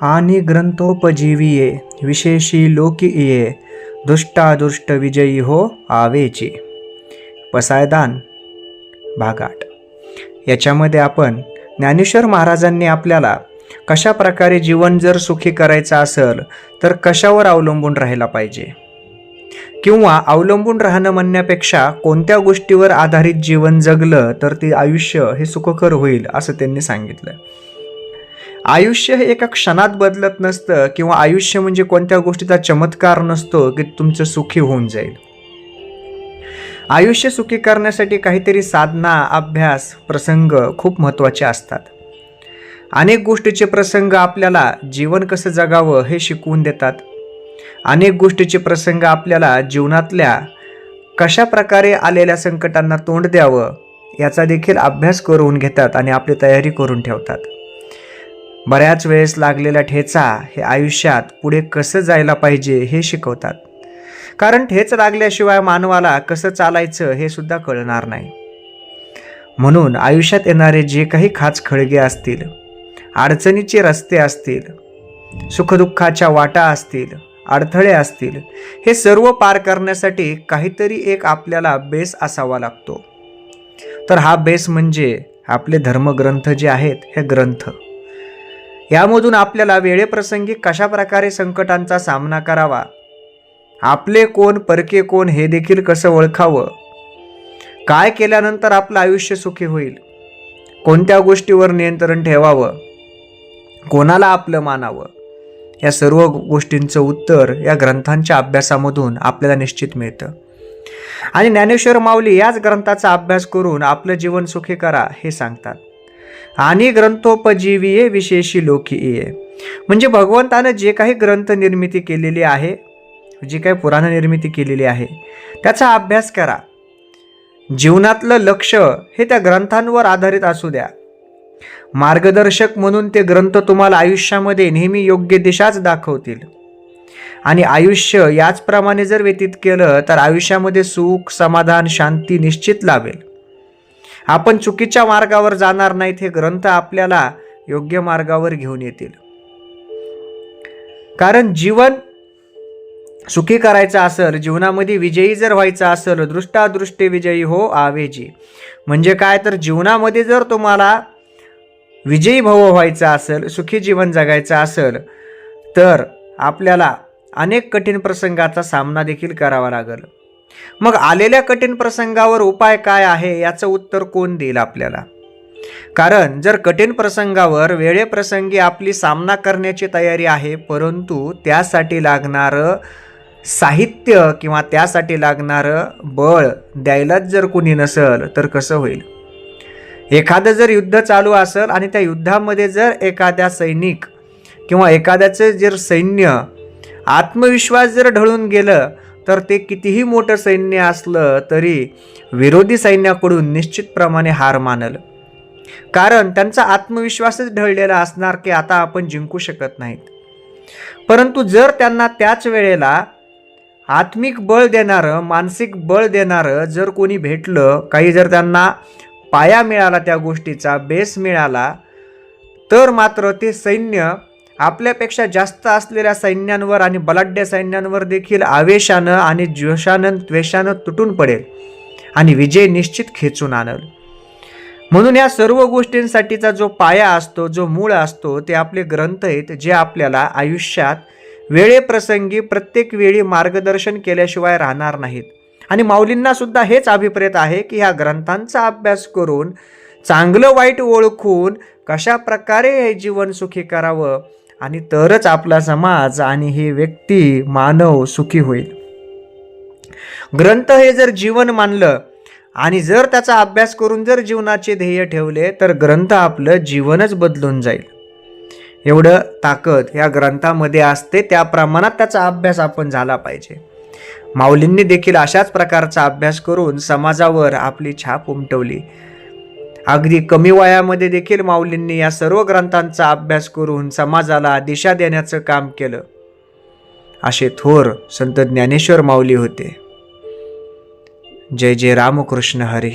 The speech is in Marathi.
आणि ग्रंथोपजीवीये विशेषी लोकीये दुष्टादुष्ट विजयी हो आवेची। पसायदान भागाट। याच्यामध्ये आपण ज्ञानेश्वर महाराजांनी आपल्याला कशा प्रकारे जीवन जर सुखी करायचं असेल तर कशावर अवलंबून राहायला पाहिजे? किंवा अवलंबून राहणं म्हणण्यापेक्षा कोणत्या गोष्टीवर आधारित जीवन जगलं तर ते आयुष्य हे सुखकर होईल असं त्यांनी सांगितलं. आयुष्य हे एका क्षणात बदलत नसतं किंवा आयुष्य म्हणजे कोणत्या गोष्टीचा चमत्कार नसतो की तुमचं सुखी होऊन जाईल. आयुष्य सुखी करण्यासाठी काहीतरी साधना अभ्यास प्रसंग खूप महत्त्वाचे असतात. अनेक गोष्टीचे प्रसंग आपल्याला जीवन कसं जगावं हे शिकवून देतात. अनेक गोष्टीचे प्रसंग आपल्याला जीवनातल्या कशा प्रकारे आलेल्या संकटांना तोंड द्यावं याचा देखील अभ्यास करून घेतात आणि आपली तयारी करून ठेवतात. बऱ्याच वेळेस लागलेला ठेचा हे आयुष्यात पुढे कसं जायला पाहिजे हे शिकवतात. कारण ठेच लागल्याशिवाय मानवाला कसं चालायचं हे सुद्धा कळणार नाही. म्हणून आयुष्यात येणारे जे काही खाच खळगे असतील अडचणीचे रस्ते असतील सुखदुःखाच्या वाटा असतील अडथळे असतील हे सर्व पार करण्यासाठी काहीतरी एक आपल्याला बेस असावा लागतो. तर हा बेस म्हणजे आपले धर्मग्रंथ जे आहेत हे ग्रंथ. यामधून आपल्याला वेळेप्रसंगी कशा प्रकारे संकटांचा सामना करावा? आपले कोण परके कोण हे देखील कसं ओळखावं? काय केल्यानंतर आपलं आयुष्य सुखी होईल? कोणत्या गोष्टीवर नियंत्रण ठेवावं? कोणाला आपलं मानावं? या सर्व गोष्टींचं उत्तर या ग्रंथांच्या अभ्यासामधून आपल्याला निश्चित मिळतं. आणि ज्ञानेश्वर माऊली याच ग्रंथाचा अभ्यास करून आपलं जीवन सुखी करा हे सांगतात. आणि ग्रंथोपजीवीये विशेषी लोकीये. म्हणजे भगवंतानं जे काही ग्रंथ निर्मिती केलेली आहे जी काही पुराण निर्मिती केलेली आहे त्याचा अभ्यास करा. जीवनातलं लक्ष हे त्या ग्रंथांवर आधारित असू द्या. मार्गदर्शक म्हणून ते ग्रंथ तुम्हाला आयुष्यामध्ये नेहमी योग्य दिशाच दाखवतील. आणि आयुष्य याचप्रमाणे जर व्यतीत केलं तर आयुष्यामध्ये सुख समाधान शांती निश्चित लाभेल. आपण चुकीच्या मार्गावर जाणार नाहीत हे ग्रंथ आपल्याला योग्य मार्गावर घेऊन येतील. कारण जीवन सुखी करायचं असेल जीवनामध्ये विजयी जर व्हायचं असेल दृष्टादृष्टी विजयी हो आवेजी. म्हणजे काय? तर जीवनामध्ये जर तुम्हाला विजयी भव व्हायचं असेल सुखी जीवन जगायचं असेल तर आपल्याला अनेक कठीण प्रसंगाचा सामना देखील करावा लागेल. मग आलेल्या कठीण प्रसंगावर उपाय काय आहे याचं उत्तर कोण देईल आपल्याला? कारण जर कठीण प्रसंगावर वेळेप्रसंगी आपली सामना करण्याची तयारी आहे परंतु त्यासाठी लागणारं साहित्य किंवा त्यासाठी लागणारं बळ द्यायलाच जर कोणी नसेल तर कसं होईल? एखादं जर युद्ध चालू असेल आणि त्या युद्धामध्ये जर एखाद्या सैनिक किंवा एखाद्याचं जर सैन्य आत्मविश्वास जर ढळून गेलं तर ते कितीही मोठं सैन्य असलं तरी विरोधी सैन्याकडून निश्चितप्रमाणे हार मानलं. कारण त्यांचा आत्मविश्वासच ढळलेला असणार की आता आपण जिंकू शकत नाहीत. परंतु जर त्यांना त्याच वेळेला आत्मिक बळ देणारं मानसिक बळ देणारं जर कोणी भेटलं काही जर त्यांना पाया मिळाला त्या गोष्टीचा बेस मिळाला तर मात्र ते सैन्य आपल्यापेक्षा जास्त असलेल्या सैन्यांवर आणि बलाढ्य सैन्यांवर देखील आवेशानं आणि जोशानं द्वेषानं तुटून पडेल आणि विजय निश्चित खेचून आणल. म्हणून या सर्व गोष्टींसाठीचा जो पाया असतो जो मूळ असतो ते आपले ग्रंथ आहेत जे आपल्याला आयुष्यात वेळेप्रसंगी प्रत्येक वेळी मार्गदर्शन केल्याशिवाय राहणार नाहीत. आणि माऊलींना सुद्धा हेच अभिप्रेत आहे की ह्या ग्रंथांचा अभ्यास करून चांगलं वाईट ओळखून कशा प्रकारे हे जीवन सुखी करावं आणि तरच आपला समाज आणि ही व्यक्ती मानव सुखी होईल. ग्रंथ हे जर जीवन मानलं आणि जर त्याचा अभ्यास करून जर जीवनाचे ध्येय ठेवले तर ग्रंथ आपलं जीवनच बदलून जाईल. एवढं ताकद या ग्रंथामध्ये असते त्या प्रमाणात त्याचा अभ्यास आपण झाला पाहिजे. माऊलींनी देखील अशाच प्रकारचा अभ्यास करून समाजावर आपली छाप उमटवली. अगदी कमी वयामध्ये देखील माऊलींनी या सर्व ग्रंथांचा अभ्यास करून समाजाला दिशा देण्याचं काम केलं. असे थोर संत ज्ञानेश्वर माऊली होते. जय जय रामकृष्ण हरी.